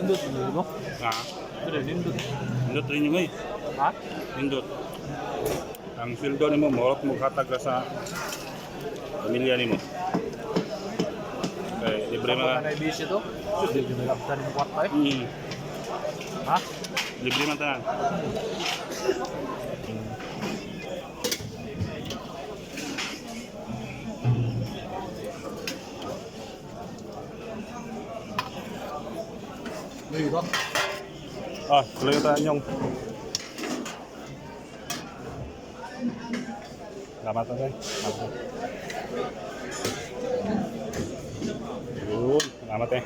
Nindot mo? Ha? Pero nindot. Indot rin mo eh. Ha? Indot. Ang sweldo ni mo, morot mo katag ka sa pamilya ni mo. Okay, libre mga... ka na busy to? Hindi ko nalaptan yung kwarta eh. Hmm, Ha? libre man tanan. Dito. Ah, tuloy tayo yung... Salamat na tayo. Yun, salamat eh.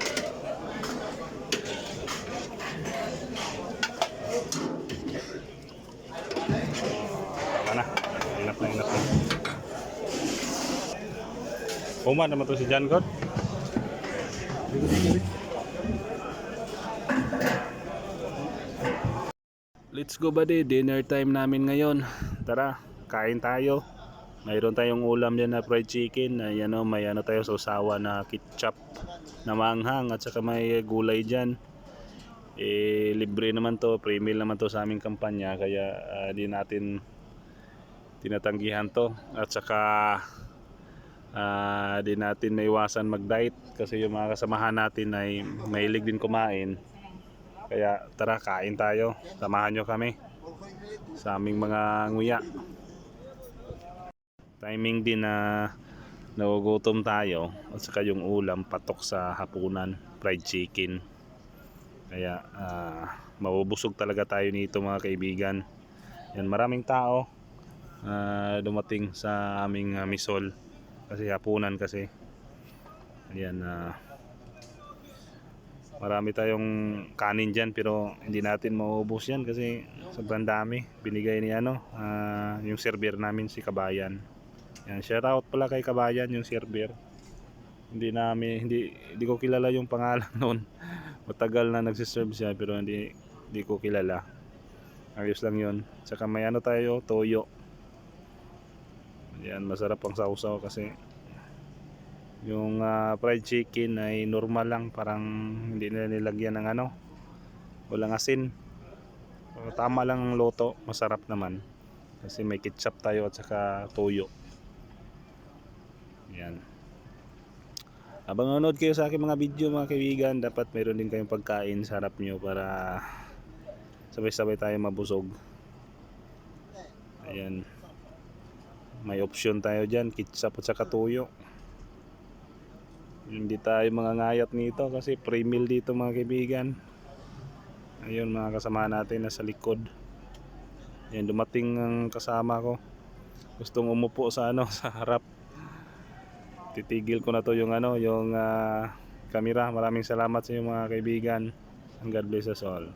Wala na. Inap na, inap na. Uma naman to si John God. Let's go buddy, dinner time namin ngayon. Tara, kain tayo. Mayroon tayong ulam dyan na fried chicken. Ayan o, may ano tayo sa usawa na ketchup na manghang at saka may gulay dyan. Eh, libre naman to, free meal naman to sa aming kampanya kaya ah, di natin tinatanggihan to. At saka ah, di natin maiwasan mag-diet kasi yung mga kasamahan natin ay mahilig din kumain. Kaya tara, kain tayo. Samahan nyo kami sa aming mga nguya. Timing din na nagugutom tayo at saka yung ulam patok sa hapunan, fried chicken. Kaya ah, mabubusog talaga tayo nito mga kaibigan. Yan, maraming tao ah, dumating sa aming ah, misol kasi hapunan kasi. Ayan, ah, marami tayong kanin dyan pero hindi natin maubos yan kasi sobrang dami. Binigay ni ano ah, yung server namin si Kabayan. Yan shout out pala kay Kabayan yung server. Hindi namin hindi hindi ko kilala yung pangalan noon matagal na nagsiserve siya pero hindi hindi ko kilala. Ayos lang yun. Saka may ano tayo toyo. Yan masarap ang sausaw kasi yung ah, fried chicken ay normal lang, parang hindi na nilagyan ng ano, walang asin. Uh, tama lang ang loto, masarap naman. Kasi may ketchup tayo at saka toyo. Yan. Habang nanonood kayo sa aking mga video mga kaibigan, dapat meron din kayong pagkain sa harap nyo para sabay-sabay tayo mabusog. Ayan. May option tayo dyan, ketchup at saka toyo. Hindi tayo mga ngayat nito kasi free meal dito mga kaibigan. Ayun mga kasama natin nasa likod. Yan dumating ang kasama ko. Gustong umupo sa ano sa harap. Titigil ko na to yung ano yung ah, camera. Maraming salamat sa inyo mga kaibigan. And God bless us all.